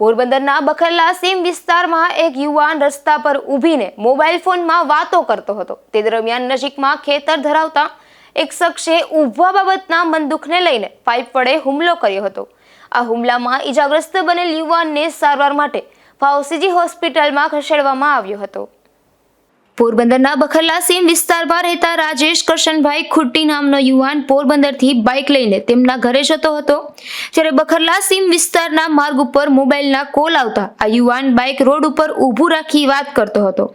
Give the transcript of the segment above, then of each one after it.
પોરબંદરના બખરલા સીમ વિસ્તારમાં એક યુવાન રસ્તા પર ઊભીને મોબાઈલ ફોનમાં વાતો કરતો હતો. તે દરમિયાન નજીકમાં ખેતર ધરાવતા એક શખ્સે ઊભા બાબતના મનદુખને લઈને પાઇપ વડે હુમલો કર્યો હતો. આ હુમલામાં ઈજાગ્રસ્ત બનેલ યુવાનને સારવાર માટે ફાઉસીજી હોસ્પિટલમાં ખસેડવામાં આવ્યો હતો. પોરબંદરના બખરલા સીમ વિસ્તારમાં રહેતા રાજેશ કરશનભાઈ ખુટ્ટી નામનો યુવાન પોરબંદરથી બાઇક લઈને તેમના ઘરે જતો હતો. જ્યારે બખરલા સીમ વિસ્તારના માર્ગ ઉપર મોબાઈલના કોલ આવતા આ યુવાન બાઇક રોડ ઉપર ઊભું રાખી વાત કરતો હતો.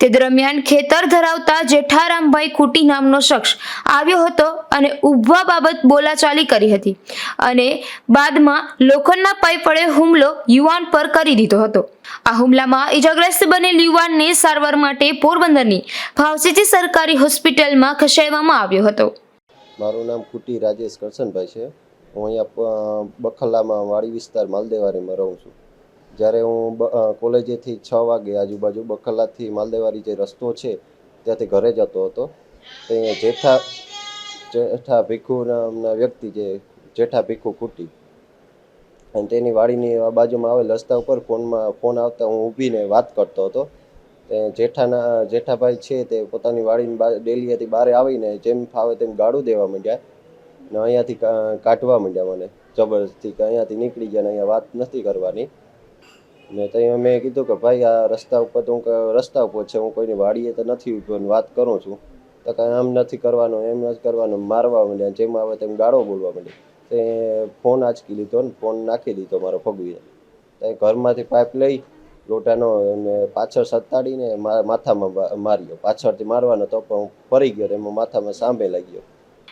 તે દરમિયાન ખેતર ધરાવતા જેઠારામભાઈ ખુટ્ટી નામનો શખ્સ આવ્યો હતો અને ઊભા બાબત બોલાચાલી કરી હતી અને બાદમાં લોખંડના પાઇપ વડે હુમલો યુવાન પર કરી દીધો હતો. આ હુમલામાં ઈજાગ્રસ્ત બનેલ યુવાનને સારવાર માટે પોરબંદરની ફાવસીજી સરકારી હોસ્પિટલમાં ખસેડવામાં આવ્યો હતો. મારું નામ કુટી રાજેશ કરશનભાઈ છે. હું અહીંયા બખલામાં વાડી વિસ્તાર માલદેવારીમાં રહું છું. જ્યારે હું કોલેજેથી છ વાગે આજુબાજુ બખલાથી માલદેવારી જે રસ્તો છે, ત્યાંથી ઘરે જતો હતો. તે જેઠા જેઠા ભીખુ નામના વ્યક્તિ જે જેઠા ભીખુ કુટી. અને તેની વાડીની બાજુમાં આવેલ રસ્તા ઉપર ફોનમાં, ફોન આવતા હું ઊભીને વાત કરતો હતો. તે જેઠાના, જેઠાભાઈ છે તે પોતાની વાડીની ડેલીએથી બહાર આવીને જેમ ફાવે તેમ ગાળું દેવા માંડ્યા. ને અહીંયાથી કાઢવા માંડ્યા મને. જબરજસ્તી કે અહીંયાથી નીકળી ગયા ને અહીંયા વાત નથી કરવાની. ને ત્યાં મેં કીધું કે ભાઈ આ રસ્તા ઉપર તો હું રસ્તા ઉપર છે, હું કોઈની વાડીએ તો નથી ને વાત કરું છું. તો કાંઈ આમ નથી કરવાનું, એમ નથી કરવાનું, મારવા માંડ્યા જેમ આવે તેમ ગાળો બોલવા માંડી તે ફોન આંચકી લીધો ને ફોન નાખી દીધો મારો ફગવીને તે ઘરમાંથી પાઇપ લઈ લોટાનો અને પાછળ સત્તાડીને માથામાં માર્યો. પાછળથી મારવાનો તો પણ હું ફરી ગયો એમાં માથામાં સાંભે લાગ્યો.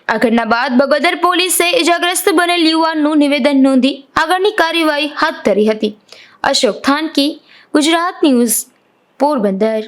આ ઘટના બાદ બગોદર પોલીસે ઈજાગ્રસ્ત બનેલ યુવાનનું નિવેદન નોંધી આગળની કાર્યવાહી હાથ ધરી હતી. અશોક થાનકી, ગુજરાત ન્યૂઝ, પોરબંદર.